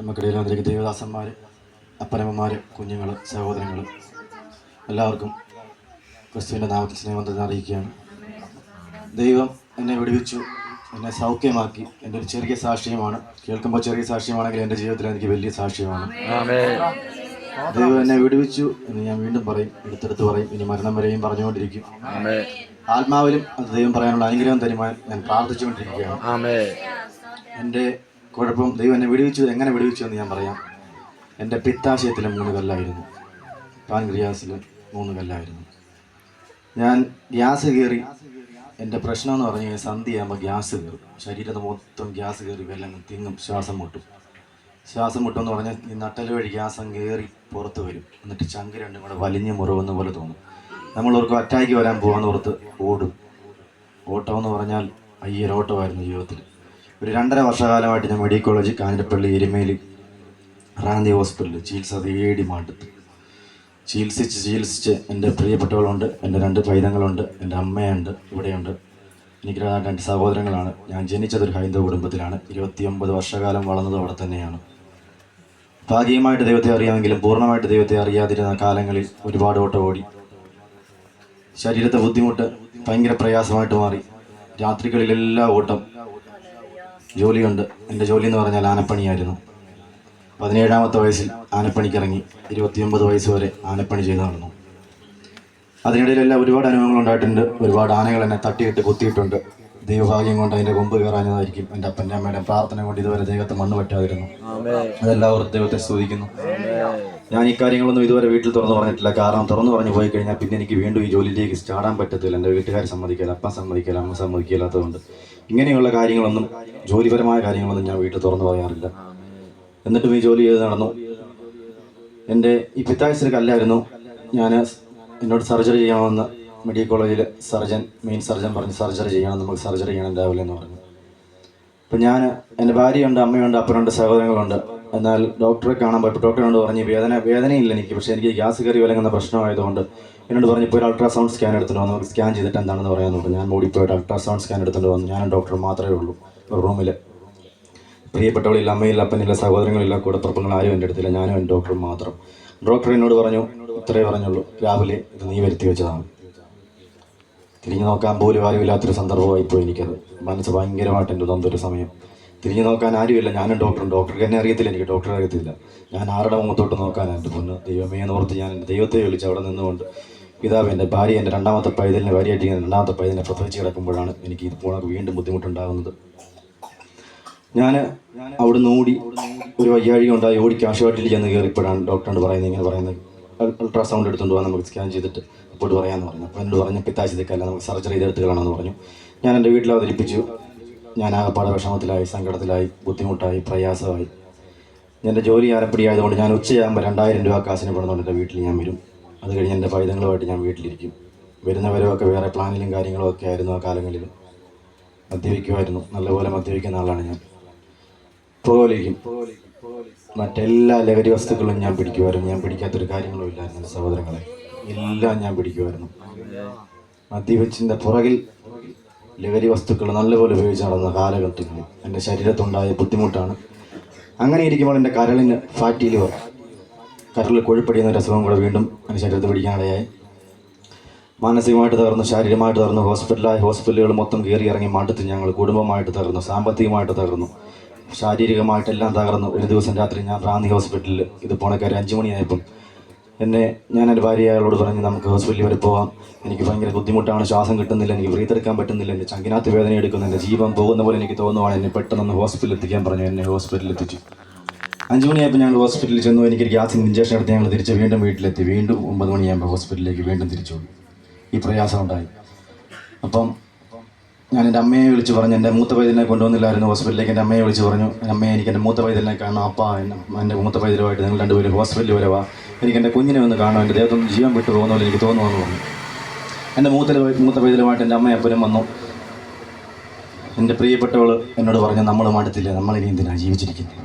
നമുക്കിടയിൽ വന്നിരിക്കുന്ന ദേവദാസന്മാർ അപ്പനമ്മമാർ കുഞ്ഞുങ്ങൾ സഹോദരങ്ങൾ എല്ലാവർക്കും ക്രിസ്തുവിന്റെ നാമത്തിൽ സ്നേഹം അറിയിക്കുകയാണ്. ദൈവം എന്നെ വിടുവിച്ചു എന്നെ സൗഖ്യമാക്കി. എന്റെ ഒരു ചെറിയ സാക്ഷ്യമാണ്. കേൾക്കുമ്പോൾ ചെറിയ സാക്ഷ്യമാണെങ്കിൽ എന്റെ ജീവിതത്തിൽ എനിക്ക് വലിയ സാക്ഷ്യമാണ്. ദൈവം എന്നെ വിടുവിച്ചു എന്ന് ഞാൻ വീണ്ടും പറയും എടുത്തെടുത്ത് പറയും. ഇനി മരണം വരെയും പറഞ്ഞുകൊണ്ടിരിക്കും. ആത്മാവിലും അത് ദൈവം പറയാനുള്ള അനുഗ്രഹം തരുമാൻ ഞാൻ പ്രാർത്ഥിച്ചുകൊണ്ടിരിക്കുകയാണ്. എന്റെ കുഴപ്പം ദൈവം എന്നെ വിടുവിച്ചു എങ്ങനെ വിടുവിച്ചു എന്ന് ഞാൻ പറയാം. എന്റെ പിത്താശയത്തിൽ മൂന്ന് കല്ലായിരുന്നു. പാൻക്രിയാസിൽ മൂന്ന് കല്ലായിരുന്നു. ഞാൻ ഗ്യാസ് കയറി എന്റെ പ്രശ്നം എന്ന് പറഞ്ഞു കഴിഞ്ഞാൽ സന്ധ്യയാകുമ്പോൾ ഗ്യാസ് കയറും. ശരീരത്ത് മൊത്തം ഗ്യാസ് കയറി വെല്ലം തിങ്ങും ശ്വാസം മുട്ടും. ശ്വാസം മുട്ടും എന്ന് പറഞ്ഞാൽ ഈ നട്ടൽ വഴി ഗ്യാസം കയറി പുറത്ത് വരും. എന്നിട്ട് ചങ്ക് രണ്ടും കൂടെ വലിഞ്ഞ് മുറിവെന്ന പോലെ തോന്നും. നമ്മളവർക്ക് അറ്റാക്ക് വരാൻ പോകാമെന്ന് ഓർത്ത് ഓടും. ഓട്ടം എന്ന് പറഞ്ഞാൽ അയ്യൊരോട്ടമായിരുന്നു ജീവിതത്തിൽ. ഒരു രണ്ടര വർഷകാലമായിട്ട് ഞാൻ മെഡിക്കൽ കോളേജ് കാഞ്ഞിരപ്പള്ളി എരുമേലി റാന്തി ഹോസ്പിറ്റലിൽ ചികിത്സ തേടി മാണ്ടത്ത് ചികിത്സിച്ച് ചികിത്സിച്ച് എന്റെ പ്രിയപ്പെട്ടവളുണ്ട് എന്റെ രണ്ട് പൈതങ്ങളുണ്ട് എന്റെ അമ്മയുണ്ട് ഇവിടെയുണ്ട്. എനിക്ക് രണ്ട് സഹോദരങ്ങളാണ്. ഞാൻ ജനിച്ചതൊരു ഹൈന്ദവ കുടുംബത്തിലാണ്. ഇരുപത്തിയൊമ്പത് വർഷകാലം വളർന്നത് അവിടെ തന്നെയാണ്. ഭാഗികമായിട്ട് ദൈവത്തെ അറിയാമെങ്കിലും പൂർണമായിട്ട് ദൈവത്തെ അറിയാതിരുന്ന കാലങ്ങളിൽ ഒരുപാട് ഓട്ടം ഓടി ശരീരത്തെ ബുദ്ധിമുട്ട് ഭയങ്കര പ്രയാസമായിട്ട് മാറി. രാത്രികളിലെല്ലാം ഓട്ടം ജോലിയുണ്ട്. എന്റെ ജോലി എന്ന് പറഞ്ഞാൽ ആനപ്പണിയായിരുന്നു. പതിനേഴാമത്തെ വയസ്സിൽ ആനപ്പണിക്കിറങ്ങി ഇരുപത്തിയൊമ്പത് വയസ്സ് വരെ ആനപ്പണി ചെയ്തു നടന്നു. അതിനിടയിലെല്ലാം ഒരുപാട് അനുഭവങ്ങൾ ഉണ്ടായിട്ടുണ്ട്. ഒരുപാട് ആനകൾ എന്നെ തട്ടിയിട്ട് കുത്തിയിട്ടുണ്ട്. ദൈവഭാഗ്യം കൊണ്ട് അതിന്റെ കൊമ്പ് കയറാഞ്ഞതായിരിക്കും എന്റെ അപ്പന്റെ അമ്മയുടെ പ്രാർത്ഥന കൊണ്ട് ഇതുവരെ ദൈവത്തെ മണ്ണ് പറ്റാതിരുന്നു അതെല്ലാവരും ദൈവത്തെ സ്തുതിക്കുന്നു. ഞാൻ ഈ കാര്യങ്ങളൊന്നും ഇതുവരെ വീട്ടിൽ തുറന്നു പറഞ്ഞിട്ടില്ല. കാരണം തുറന്നു പറഞ്ഞു പോയി കഴിഞ്ഞാൽ പിന്നെ എനിക്ക് വീണ്ടും ഈ ജോലിയിലേക്ക് ചാടാൻ പറ്റത്തില്ല. എന്റെ വീട്ടുകാർ സമ്മതിക്കില്ല അപ്പം സമ്മതിക്കില്ല അമ്മ സമ്മതിക്കില്ലാത്തതുകൊണ്ട്. ഇങ്ങനെയുള്ള കാര്യങ്ങളൊന്നും ജോലിപരമായ കാര്യങ്ങളൊന്നും ഞാൻ വീട്ടിൽ തുറന്നു പറയാറില്ല. എന്നിട്ടും ഈ ജോലി ചെയ്ത് നടന്നു. എന്റെ ഈ പിത്താഴ്ചയിൽ കല്ലായിരുന്നു ഞാൻ എന്നോട് സർജറി ചെയ്യണമെന്ന് മെഡിക്കൽ കോളേജിൽ സർജൻ മെയിൻ സർജൻ പറഞ്ഞ് സർജറി ചെയ്യണം നമുക്ക് സർജറി ചെയ്യണം രാവിലെ എന്ന് പറഞ്ഞു. അപ്പം ഞാൻ എന്റെ ഭാര്യയുണ്ട് അമ്മയുണ്ട് അപ്പനുണ്ട് സഹോദരങ്ങളുണ്ട്. എന്നാൽ ഡോക്ടറെ കാണാൻ പോയപ്പോൾ ഡോക്ടറിനോട് പറഞ്ഞ് വേദന വേദനയില്ല എനിക്ക് പക്ഷേ എനിക്ക് ഗ്യാസ് കയറി വിലങ്ങുന്ന പ്രശ്നമായതുകൊണ്ട്. എന്നോട് പറഞ്ഞ് ഇപ്പോൾ ഒരു അൾട്രാസൗണ്ട് സ്കാൻ എടുത്തിട്ട് വന്നു സ്കാൻ ചെയ്തിട്ട് എന്താണെന്ന് പറയാൻ നോക്കും ഞാൻ ഓടിപ്പോയിട്ട് അൾട്രാസൗണ്ട് സ്കാൻ എടുത്തിട്ട് വന്നു. ഞാനും ഡോക്ടർ മാത്രമേ ഉള്ളൂ ഒരു റൂമിൽ പ്രിയപ്പെട്ടവളില്ല അമ്മയില്ല അപ്പനില്ല സഹോദരങ്ങളില്ല കൂടപ്പുറപ്പങ്ങൾ ആരും എന്റെ അടുത്തില്ല. ഞാനും എന്റെ ഡോക്ടർ മാത്രം. ഡോക്ടർ എന്നോട് പറഞ്ഞു ഇത്രേ പറഞ്ഞുള്ളൂ രാവിലെ ഇത് നീ വരുത്തി വെച്ചതാണ്. തിരിഞ്ഞു നോക്കാൻ പോലും ആരുമില്ലാത്തൊരു സന്ദർഭമായിപ്പോയി എനിക്കത്. മനസ്സ് ഭയങ്കരമായിട്ട് എന്റെ തന്നൊരു സമയം തിരിഞ്ഞു നോക്കാൻ ആരുമില്ല. ഞാനും ഡോക്ടറും ഡോക്ടർക്ക് എന്നെ അറിയത്തില്ല. എനിക്ക് ഡോക്ടറെ അറിയത്തില്ല. ഞാൻ ആരുടെ മുഖത്തോട്ട് നോക്കാനായിട്ട് പൊന്ന്? ദൈവമേ എന്ന് ഓർത്ത് ഞാൻ ദൈവത്തെ വിളിച്ച് അവിടെ നിന്നുകൊണ്ട് പിതാവ് എന്റെ ഭാര്യ എന്റെ രണ്ടാമത്തെ പൈതലിനെ ഭാര്യയായിട്ട് ഞാൻ രണ്ടാമത്തെ പൈതലിനെ പ്രസവിച്ച് കിടക്കുമ്പോഴാണ് എനിക്ക് ഇത് പോണക്ക് വീണ്ടും ബുദ്ധിമുട്ടുണ്ടാകുന്നത്. ഞാൻ അവിടുന്ന് ഓടി ഒരു വയ്യാഴിക ഉണ്ടായി. ഓടി കാശുവാട്ടിൽ ചെന്ന് കയറിപ്പോഴാണ് ഡോക്ടറോട് പറയുന്നത് ഇങ്ങനെ പറയുന്നത്. അൾ- അൾട്രാസൗണ്ട് എടുത്തുകൊണ്ട് പോകാൻ നമുക്ക് സ്കാൻ ചെയ്തിട്ട് റിപ്പോർട്ട് പറയാമെന്ന് പറഞ്ഞു. അപ്പോൾ എന്നോട് പറഞ്ഞു പിത്താശിതക്കല്ല നമുക്ക് സർജറി ചെയ്തെടുത്ത് പറഞ്ഞു. ഞാൻ എന്റെ വീട്ടിൽ അവതരിപ്പിച്ചു. ഞാൻ ആകപ്പാടെ വിഷമത്തിലായി സങ്കടത്തിലായി ബുദ്ധിമുട്ടായി പ്രയാസമായി. എന്റെ ജോലി ആരപ്പടി ആയതുകൊണ്ട് ഞാൻ ഉച്ചയാകുമ്പോൾ രണ്ടായിരം രൂപ കാശിന് പെടുന്നുണ്ട് എന്റെ വീട്ടിൽ ഞാൻ വരും. അത് കഴിഞ്ഞ് എന്റെ പൈതങ്ങളുമായിട്ട് ഞാൻ വീട്ടിലിരിക്കും. വരുന്നവരൊക്കെ വേറെ പ്ലാനിലും കാര്യങ്ങളും ഒക്കെ ആയിരുന്നു ആ കാലങ്ങളിൽ മദ്യപിക്കുമായിരുന്നു. നല്ലപോലെ മദ്യപിക്കുന്ന ആളാണ് ഞാൻ. പുകവലിക്കും. മറ്റെല്ലാ ലഹരി വസ്തുക്കളും ഞാൻ പിടിക്കുമായിരുന്നു. ഞാൻ പിടിക്കാത്തൊരു കാര്യങ്ങളും ഇല്ലായിരുന്നു എന്റെ സഹോദരങ്ങളെ. എല്ലാം ഞാൻ പിടിക്കുമായിരുന്നു. മദ്യപിച്ചിന്റെ പുറകിൽ ലഹരി വസ്തുക്കൾ നല്ലപോലെ ഉപയോഗിച്ച് നടന്ന കാലഘട്ടങ്ങളിൽ എന്റെ ശരീരത്തുണ്ടായ ബുദ്ധിമുട്ടാണ്. അങ്ങനെ ഇരിക്കുമ്പോൾ എന്റെ കരളിന് ഫാറ്റി ലിവർ കരളിൽ കൊഴുപ്പടിയുന്ന ഒരു അസുഖം കൂടെ വീണ്ടും എന്റെ ശരീരത്തിൽ പിടിക്കാനിടയായി. മാനസികമായിട്ട് തകർന്നു ശാരീരികമായിട്ട് തകർന്നു ഹോസ്പിറ്റലായി ഹോസ്പിറ്റലുകൾ മൊത്തം കയറി ഇറങ്ങി മടുത്ത് ഞങ്ങൾ കുടുംബമായിട്ട് തകർന്നു സാമ്പത്തികമായിട്ട് തകർന്നു. ശാരീരികമായിട്ടെല്ലാം തകർന്നു ഒരു ദിവസം രാത്രി ഞാൻ റാന്നി ഹോസ്പിറ്റലിൽ ഇത് പോണക്കാർ അഞ്ചു മണിയായപ്പം എന്നെ ഞാൻ എന്റെ ഭാര്യ അയാളോട് പറഞ്ഞ് നമുക്ക് ഹോസ്പിറ്റലിൽ വരെ പോകാം എനിക്ക് ഭയങ്കര ബുദ്ധിമുട്ടാണ് ശ്വാസം കിട്ടുന്നില്ല എനിക്ക് ബ്രീത്തെടുക്കാൻ പറ്റുന്നില്ല എന്റെ ചങ്കിനകത്ത് വേദന എടുക്കുന്നു എന്റെ ജീവൻ പോകുന്ന പോലെ എനിക്ക് തോന്നുവാണ് എന്നെ പെട്ടെന്ന് ഹോസ്പിറ്റലിൽ എത്തിക്കാൻ പറഞ്ഞു എന്നെ ഹോസ്പിറ്റലിൽ എത്തിച്ചു. അഞ്ച് മണിയായപ്പോൾ ഞങ്ങൾ ഹോസ്പിറ്റലിൽ ചെന്നു എനിക്ക് ഗ്യാസിന് ഇഞ്ചക്ഷൻ എടുത്ത് ഞങ്ങൾ തിരിച്ച് വീണ്ടും വീട്ടിലെത്തി. വീണ്ടും ഒമ്പത് മണിയാകുമ്പോൾ ഹോസ്പിറ്റലിലേക്ക് വീണ്ടും തിരിച്ചു ഈ പ്രയാസം ഉണ്ടായി. അപ്പം ഞാൻ എന്റെ അമ്മയെ വിളിച്ച് പറഞ്ഞു എന്റെ മൂത്ത പൈതലിനെ കൊണ്ടുവന്നില്ലായിരുന്നു ഹോസ്പിറ്റലിലേക്ക്. എന്റെ അമ്മയെ വിളിച്ച് പറഞ്ഞു അമ്മയെ എനിക്ക് എന്റെ മൂത്ത പൈതലിനെ കാണണം. അപ്പ എന്റെ മൂത്ത പൈതലുമായിട്ട് നിങ്ങൾ രണ്ടുപേരും ഹോസ്പിറ്റലിൽ വരെ വാ എനിക്ക് എന്റെ കുഞ്ഞിനെ ഒന്ന് കാണാം എന്റെ ദേഹത്തൊന്ന് ജീവൻ വിട്ടു പോകുന്ന പോലെ എനിക്ക് തോന്നുമെന്ന് പറഞ്ഞു. എന്റെ മൂത്ത മൂത്ത പൈതലുമായിട്ട് എന്റെ അമ്മ വന്നു. എന്റെ പ്രിയപ്പെട്ടവൾ എന്നോട് പറഞ്ഞു നമ്മൾ മടുത്തില്ല നമ്മളിനി എന്തിനാണ് ജീവിച്ചിരിക്കുന്നത്?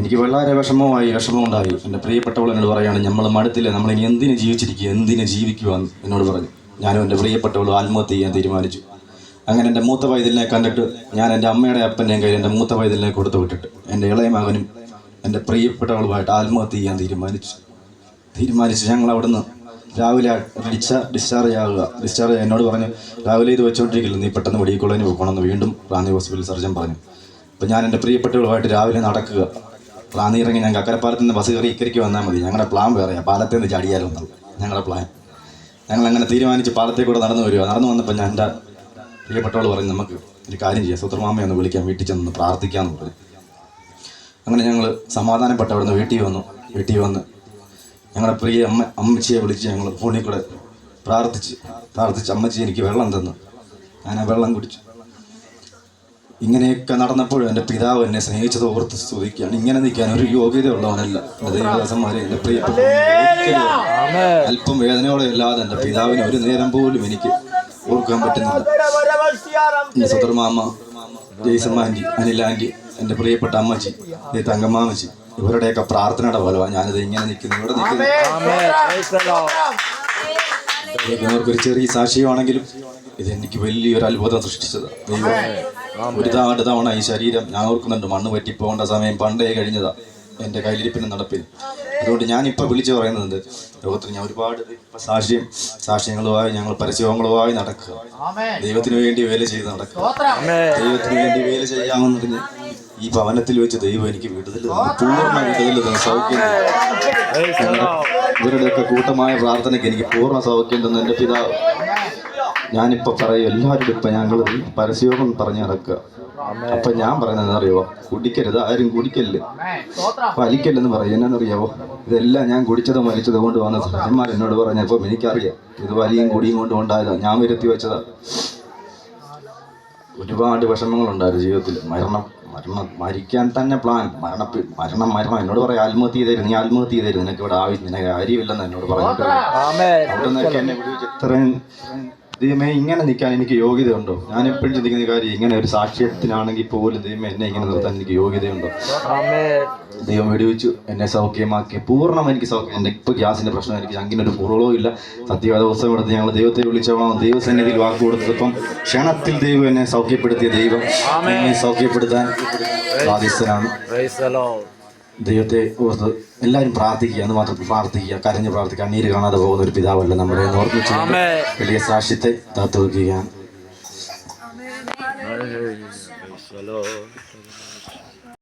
എനിക്ക് വളരെ വിഷമമായി വിഷമമുണ്ടായി. എന്റെ പ്രിയപ്പെട്ടവൾ എന്നോട് പറയുകയാണ് നമ്മൾ മടുത്തില്ല നമ്മൾ ഇനി എന്തിനു ജീവിച്ചിരിക്കുക? എന്തിനു ജീവിക്കുക എന്നോട് പറഞ്ഞു. ഞാനും എന്റെ പ്രിയപ്പെട്ടവൾ ആത്മഹത്യ ചെയ്യാൻ തീരുമാനിച്ചു. അങ്ങനെ എന്റെ മൂത്ത വൈദ്യലിനെ കണ്ടിട്ട് ഞാൻ എന്റെ അമ്മയുടെ അപ്പന്റെയും കയ്യിൽ എന്റെ മൂത്ത വൈദ്യലിനെ കൊടുത്തു വിട്ടിട്ട് എന്റെ ഇളയ മകനും എന്റെ പ്രിയപ്പെട്ടവളുമായിട്ട് ആത്മഹത്യ ചെയ്യാൻ തീരുമാനിച്ചു. തീരുമാനിച്ച് ഞങ്ങൾ അവിടുന്ന് രാവിലെ ഡിസ്ചാ ഡിസ്ചാർജ് ആകുക. ഡിസ്ചാർജ് എന്നോട് പറഞ്ഞു രാവിലെ ഇത് വെച്ചോണ്ടിരിക്കില്ല നീ പെട്ടെന്ന് മെഡിക്കൽ പോകണമെന്ന് വീണ്ടും റാന്നി ഹോസ്പിറ്റൽ സർജൻ പറഞ്ഞു. അപ്പോൾ ഞാൻ എന്റെ പ്രിയപ്പെട്ടവളുമായിട്ട് രാവിലെ നടക്കുക. റാന്നി ഇറങ്ങി ഞാൻ കക്കരപ്പാലത്ത് നിന്ന് ബസ് കയറി ഇക്കരയ്ക്ക് വന്നാൽ മതി. ഞങ്ങളുടെ പ്ലാൻ വേറെയാണ് പാലത്തേന്ന് നിന്ന് ചാടിയാലൊന്നും ഞങ്ങളുടെ പ്ലാൻ ഞങ്ങൾ അങ്ങനെ തീരുമാനിച്ച് പാലത്തെ കൂടെ നടന്നു വരിക. നടന്നു വന്നപ്പോൾ ഞാൻ എന്റെ പ്രിയപ്പെട്ടവൾ പറഞ്ഞു നമുക്ക് ഒരു കാര്യം ചെയ്യാം. സുത്രമാമയെ ഒന്ന് വിളിക്കാം വീട്ടിൽ ചെന്ന് പ്രാർത്ഥിക്കാമെന്ന് പറഞ്ഞു. അങ്ങനെ ഞങ്ങൾ സമാധാനപ്പെട്ട് അവിടുന്ന് വീട്ടിൽ വന്നു. വീട്ടിൽ വന്ന് ഞങ്ങളുടെ പ്രിയ അമ്മ അമ്മച്ചിയെ വിളിച്ച് ഞങ്ങൾ ഫോണിൽ കൂടെ പ്രാർത്ഥിച്ച് പ്രാർത്ഥിച്ച് അമ്മച്ചി എനിക്ക് വെള്ളം തന്നു. ഞാൻ ആ വെള്ളം കുടിച്ചു. ഇങ്ങനെയൊക്കെ നടന്നപ്പോഴും എന്റെ പിതാവ് എന്നെ സ്നേഹിച്ചത് ഓർത്ത് സ്തുതിക്കുകയാണ്. ഇങ്ങനെ നിൽക്കാൻ ഒരു യോഗ്യത ഉള്ളവനല്ല എന്റെ ദൈവദാസന്മാരെ എന്റെ പ്രിയപ്പെട്ട അല്പം വേദനയോടെ അല്ലാതെ എന്റെ പിതാവിന് ഒരു നേരം പോലും എനിക്ക് ഓർക്കാൻ പറ്റുന്നില്ല. എന്റെ സദർമാമ ജയ്സമ്മ ആന്റി അനിൽ ആന്റി എന്റെ പ്രിയപ്പെട്ട അമ്മച്ചി ഈ തങ്കമ്മാമച്ചി ഇവരുടെയൊക്കെ പ്രാർത്ഥനയുടെ ഫലമാണ് ഞാനിത് ഇങ്ങനെ നിൽക്കുന്നു. ഇവിടെ നിൽക്കുന്നു. ഒരു ചെറിയ സാക്ഷ്യമാണെങ്കിലും ഇത് എനിക്ക് വലിയൊരു അത്ഭുതം സൃഷ്ടിച്ചത് ദൈവം ഒരുപാട് തവണ ഈ ശരീരം ഞാൻ ഓർക്കുന്നുണ്ട് മണ്ണ് പറ്റിപ്പോകേണ്ട സമയം പണ്ടേ കഴിഞ്ഞതാ എന്റെ കയ്യിലിരിപ്പിന്റെ നടപ്പിൽ. അതുകൊണ്ട് ഞാൻ ഇപ്പൊ വിളിച്ചു പറയുന്നത് ലോകത്തിൽ ഞാൻ ഒരുപാട് സാക്ഷ്യം സാക്ഷ്യങ്ങളുമായി ഞങ്ങൾ പരസ്യങ്ങളുമായി നടക്കുക. ദൈവത്തിന് വേണ്ടി വേല ചെയ്ത് നടക്കുക. ദൈവത്തിന് വേണ്ടി വേല ചെയ്യാമെന്ന് പറഞ്ഞ് ഈ ഭവനത്തിൽ വെച്ച് ദൈവം എനിക്ക് വിടുതൽ തന്നു. പൂർണ വിടുതൽ തന്നു, സൗഖ്യം. ഇവരുടെയൊക്കെ കൂട്ടമായ പ്രാർത്ഥനയ്ക്ക് എനിക്ക് പൂർണ സൗഖ്യം തന്നെ. എന്റെ പിതാവ്. ഞാനിപ്പോ പറയും എല്ലാവരും ഇപ്പൊ ഞങ്ങൾ പരസ്യയോഗം പറഞ്ഞു നടക്കുക. അപ്പൊ ഞാൻ പറയുന്നത് അറിയോ കുടിക്കരുത് ആരും കുടിക്കല്ല്? വലിക്കല്ലെന്ന് പറയും. എന്നാന്നറിയാവോ? ഇതെല്ലാം ഞാൻ കുടിച്ചതും വലിച്ചതും കൊണ്ട് വന്ന സഹന്മാർ എന്നോട് പറഞ്ഞപ്പോൾ എനിക്കറിയാം ഇത് വലിയും കുടിയും കൊണ്ട് ഉണ്ടായതാ. ഞാൻ വരുത്തി വെച്ചതാ. ഒരുപാട് വിഷമങ്ങളുണ്ടായിരുന്നു ജീവിതത്തിൽ. മരണം മരണം മരിക്കാൻ തന്നെ പ്ലാൻ മരണ മരണം മരണം. എന്നോട് പറയാം ആത്മഹത്യ ചെയ്തായിരുന്നു നീ ആത്മഹത്യ ചെയ്തായിരുന്നു നിനക്ക് ഇവിടെ ആവശ്യം നിനക്ക് കാര്യമില്ലെന്ന് എന്നോട് പറഞ്ഞിട്ട് അവിടെ നിന്നൊക്കെ എന്നെ വിളിച്ച് ഇത്രയും ദൈവമേ ഇങ്ങനെ നിൽക്കാൻ എനിക്ക് യോഗ്യതയുണ്ടോ? ഞാൻ എപ്പോഴും ചിന്തിക്കുന്ന കാര്യം ഇങ്ങനെ ഒരു സാക്ഷ്യത്തിനാണെങ്കിൽ പോലും ദൈവം എന്നെ ഇങ്ങനെ നിർത്താൻ എനിക്ക് യോഗ്യതയുണ്ടോ? ദൈവം വെടിവെച്ചു എന്നെ സൗഖ്യമാക്കി പൂർണം എനിക്ക് സൗഖ്യം. എന്റെ ഇപ്പോൾ ഗ്യാസിന്റെ പ്രശ്നം എനിക്ക് അങ്ങനെ ഒരു പൂർവവും ഇല്ല. സത്യവാദ ദിവസം എടുത്ത് ഞങ്ങൾ ദൈവത്തെ വിളിച്ചോളാം. ദൈവസന്നിധിയിൽ വാക്ക് കൊടുത്തപ്പം ക്ഷണത്തിൽ ദൈവം എന്നെ സൗഖ്യപ്പെടുത്തിയ ദൈവം എന്നെ സൗഖ്യപ്പെടുത്താൻ ബാധ്യസ്ഥനാണ്. ദൈവത്തെ ഓർത്ത് എല്ലാവരും പ്രാർത്ഥിക്കുക എന്ന് മാത്രം പ്രാർത്ഥിക്കുക കരഞ്ഞ് പ്രാർത്ഥിക്കുക കണ്ണീര് കാണാതെ പോകുന്ന ഒരു പിതാവല്ല നമ്മുടെ ഓർമ്മിച്ച് വലിയ സാക്ഷ്യത്തെ താത്തു വയ്ക്കുകയാണ്